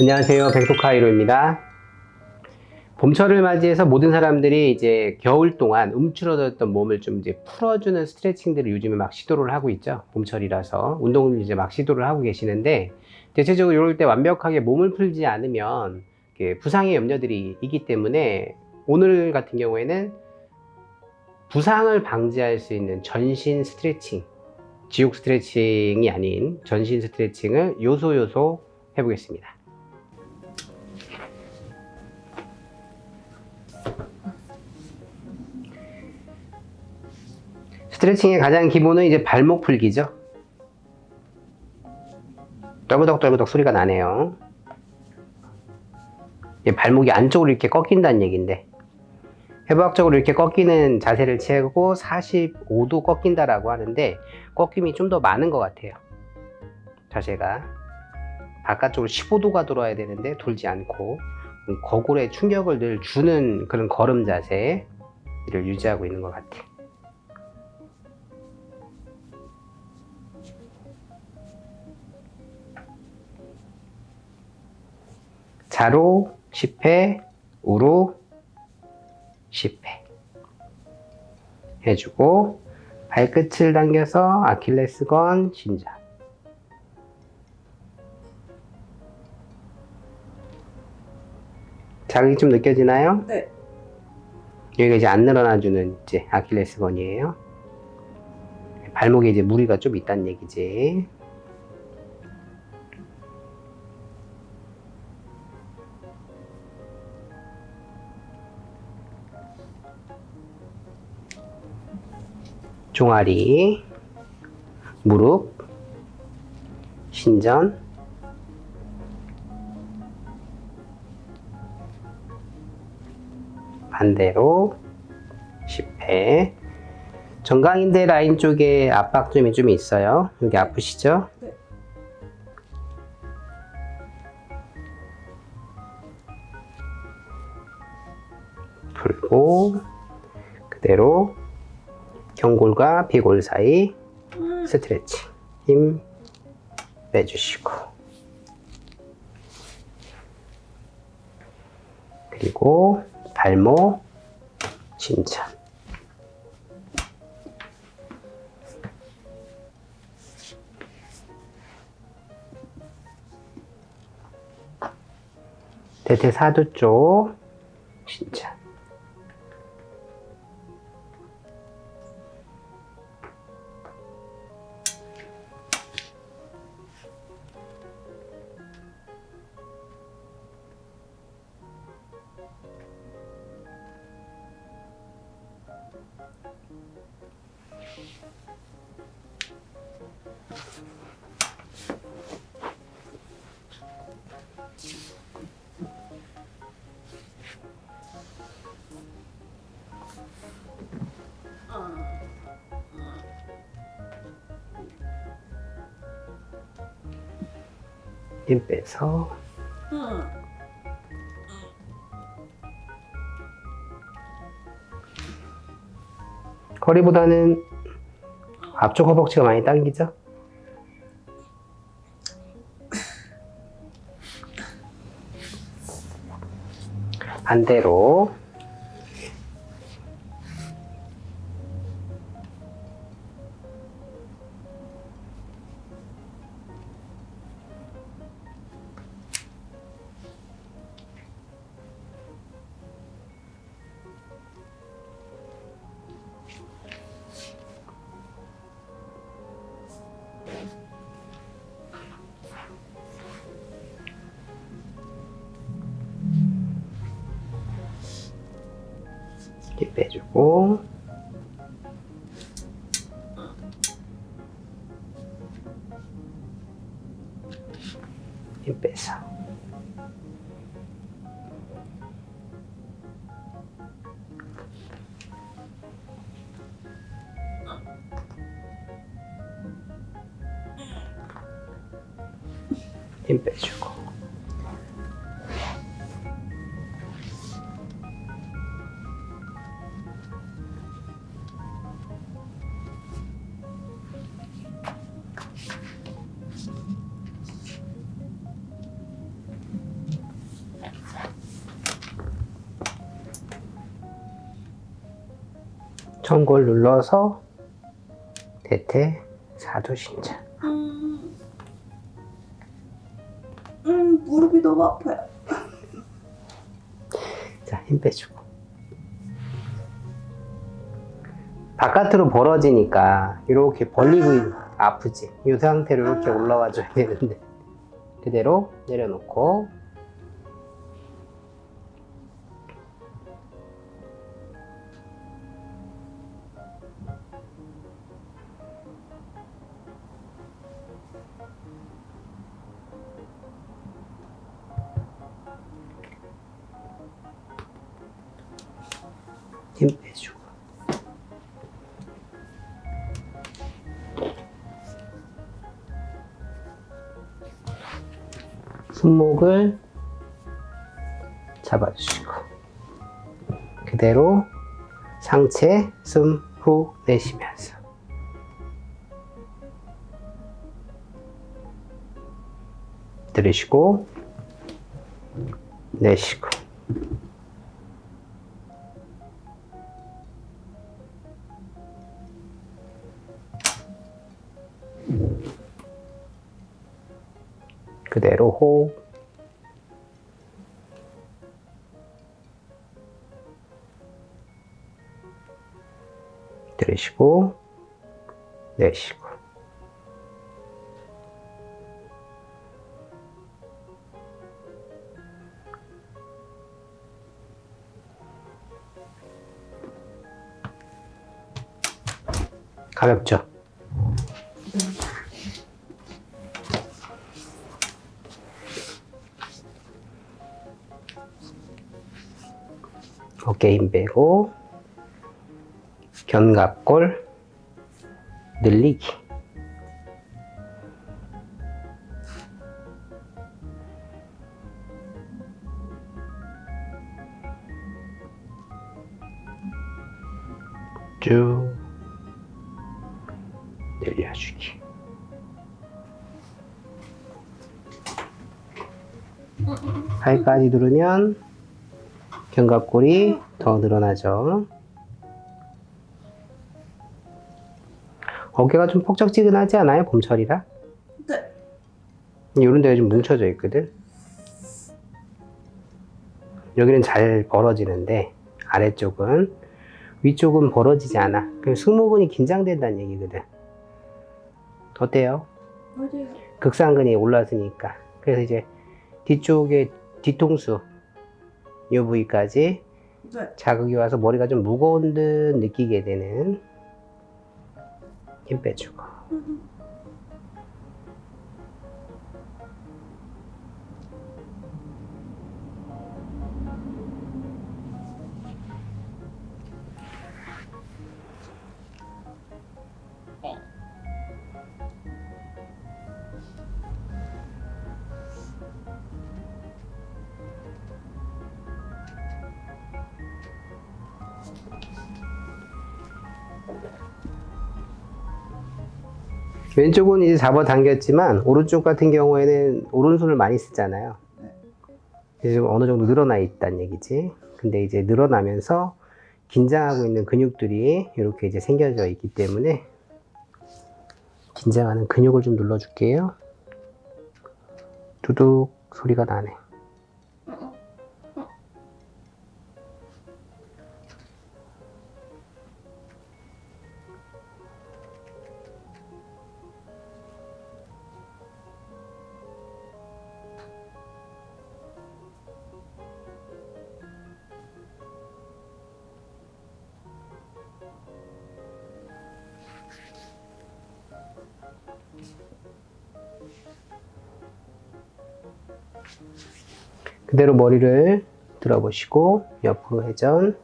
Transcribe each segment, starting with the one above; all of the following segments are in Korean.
안녕하세요. 백토카이로입니다. 봄철을 맞이해서 모든 사람들이 이제 겨울 동안 움츠러졌던 몸을 좀 이제 풀어주는 스트레칭들을 요즘에 막 시도를 하고 있죠. 봄철이라서 운동을 이제 막 시도를 하고 계시는데 대체적으로 이럴 때 완벽하게 몸을 풀지 않으면 부상의 염려들이 있기 때문에 오늘 같은 경우에는 부상을 방지할 수 있는 전신 스트레칭, 지옥 스트레칭이 아닌 전신 스트레칭을 요소 요소 해보겠습니다. 스트레칭의 가장 기본은 이제 발목 풀기죠. 떨구덕떨구덕 소리가 나네요. 발목이 안쪽으로 이렇게 꺾인다는 얘기인데 해부학적으로 이렇게 꺾이는 자세를 취하고 45도 꺾인다라고 하는데 꺾임이 좀 더 많은 것 같아요. 자세가 바깥쪽으로 15도가 돌아야 되는데 돌지 않고 거골에 충격을 늘 주는 그런 걸음 자세를 유지하고 있는 것 같아요. 자로 10회, 우로 10회 해주고 발끝을 당겨서 아킬레스건 신장 자극이 좀 느껴지나요? 네. 여기가 이제 안 늘어나주는 이제 아킬레스건이에요. 발목에 이제 무리가 좀 있다는 얘기지. 종아리, 무릎, 신전, 반대로 10회. 정강인대 라인 쪽에 압박점이 좀 있어요. 여기 아프시죠? 경골과 비골 사이 스트레칭. 힘 빼주시고. 그리고 발목 신전 대퇴 사두 쪽 힘 빼서 허리보다는 앞쪽 허벅지가 많이 당기죠? 반대로 빼주고. 힘 빼서. 힘 빼주고 천골 눌러서 대퇴 사두신자. 음, 음 무릎이 너무 아파요. 자, 힘 빼주고. 바깥으로 벌어지니까 이렇게 벌리고 있- 아프지. 이 상태로 이렇게 올라와 줘야 되는데 그대로 내려놓고 힘 빼주고. 손목을 잡아주시고 그대로 상체 숨 후 내쉬면서. 들이쉬고 내쉬고 그대로 호흡 들이쉬고 내쉬고 가볍죠? 힘 빼고 견갑골 늘리기. 쭉 늘려주기. 팔까지 누르면 견갑골이 더 늘어나죠. 어깨가 좀 폭적지근하지 않아요? 봄철이라? 네. 이런 데가 좀 뭉쳐져 있거든. 여기는 잘 벌어지는데 아래쪽은 위쪽은 벌어지지 않아. 그럼 승모근이 긴장된다는 얘기거든. 어때요? 맞아요. 극상근이 올라서니까. 그래서 이제 뒤쪽에 뒤통수 이 부위까지 네. 자극이 와서 머리가 좀 무거운 듯 느끼게 되는 힘 빼주고 왼쪽은 이제 잡아당겼지만 오른쪽 같은 경우에는 오른손을 많이 쓰잖아요. 그래서 좀 어느 정도 늘어나 있다는 얘기지. 근데 이제 늘어나면서 긴장하고 있는 근육들이 이렇게 이제 생겨져 있기 때문에 긴장하는 근육을 좀 눌러줄게요. 두둑 소리가 나네. 그대로 머리를 들어보시고 옆으로 회전.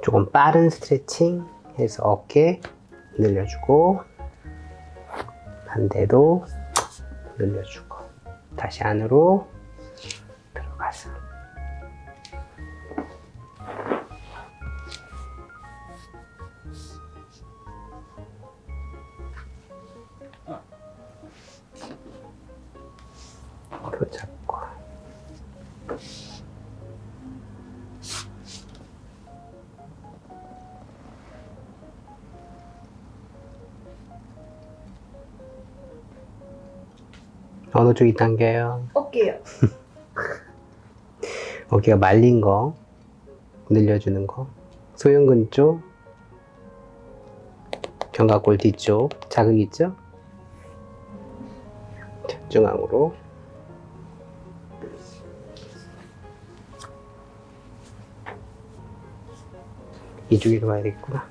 조금 빠른 스트레칭 해서 어깨 늘려주고 반대도 늘려주고 다시 안으로 어느 쪽이 당겨요? 어깨요. 어깨가 말린 거 늘려주는 거 소형근 쪽 견갑골 뒤쪽 자극 있죠? 자, 중앙으로 이쪽으로 가야 되겠구나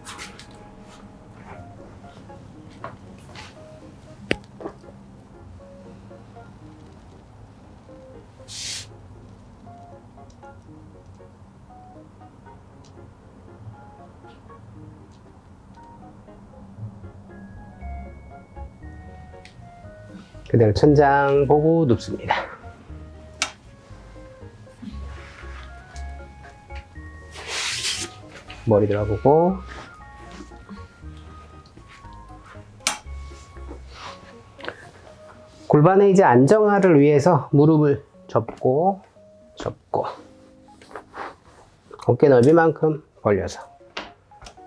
그대로 천장 보고 눕습니다. 머리 들어보고 골반의 이제 안정화를 위해서 무릎을 접고 접고 어깨 넓이만큼 벌려서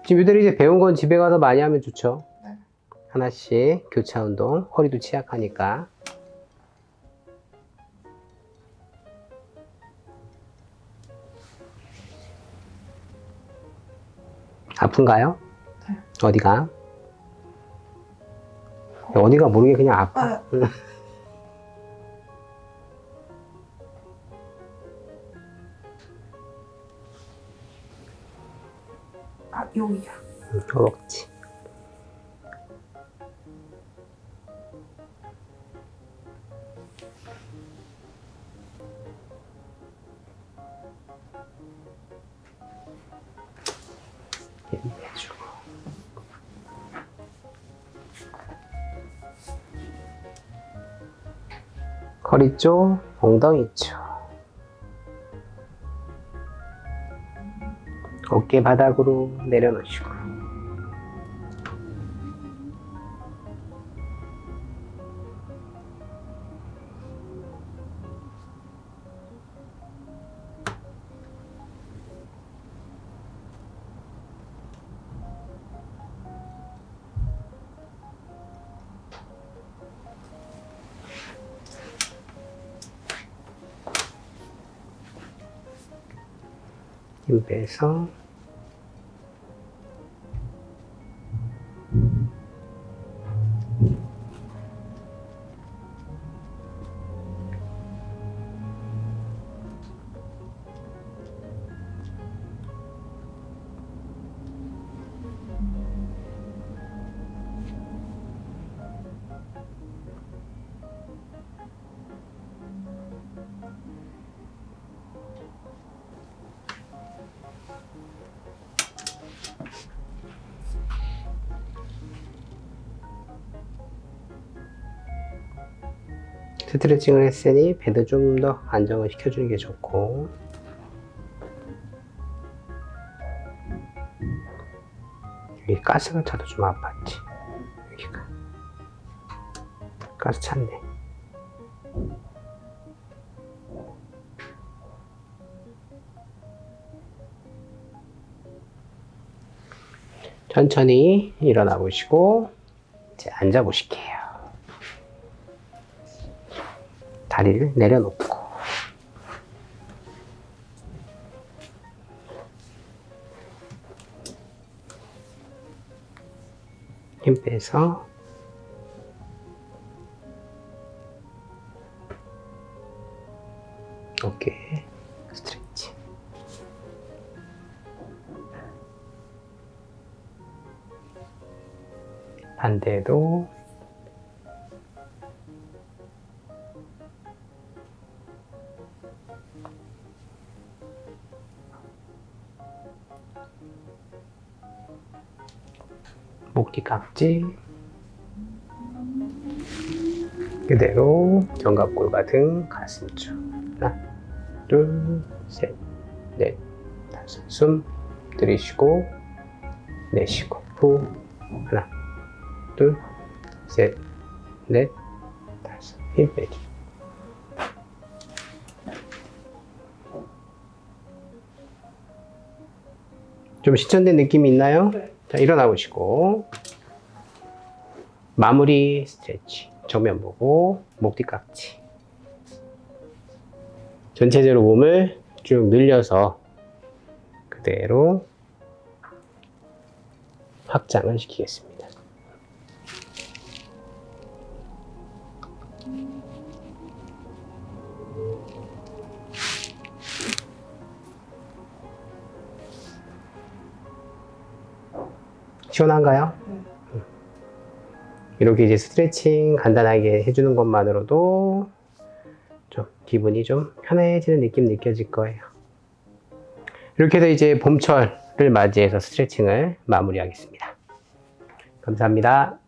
지금 이들이 이제 배운 건 집에 가서 많이 하면 좋죠. 네. 하나씩 교차 운동 허리도 취약하니까 아픈가요? 네. 어디가? 어디가 모르게 그냥 아파. 아, 아 여기요. 응, 허벅지. 허리 쪽, 엉덩이 쪽. 어깨 바닥으로 내려놓으시고. 힘 빼서 스트레칭을 했으니 배도 좀더 안정을 시켜주는 게 좋고. 여기 가스가 차도 좀 아팠지. 여기가. 가스 찼네. 천천히 일어나 보시고 이제 앉아 보실게요 다리를 내려놓고. 힘 빼서 어깨 스트레치. 반대도 깍지? 그대로 견갑골과 등 가슴 쪽 하나 둘셋넷. 다섯 숨 들이쉬고 내쉬고. 후. 하나 둘셋넷. 다섯 힘 빼기. 좀 시천된 느낌이 있나요? 네. 자, 일어나 보시고 마무리 스트레치 정면 보고 목 뒤깍지. 전체적으로 몸을 쭉 늘려서 그대로 확장을 시키겠습니다. 시원한가요? 음. 이렇게 이제 스트레칭 간단하게 해주는 것만으로도 좀 기분이 좀 편해지는 느낌 느껴질 거예요. 이렇게 해서 이제 봄철을 맞이해서 스트레칭을 마무리하겠습니다. 감사합니다.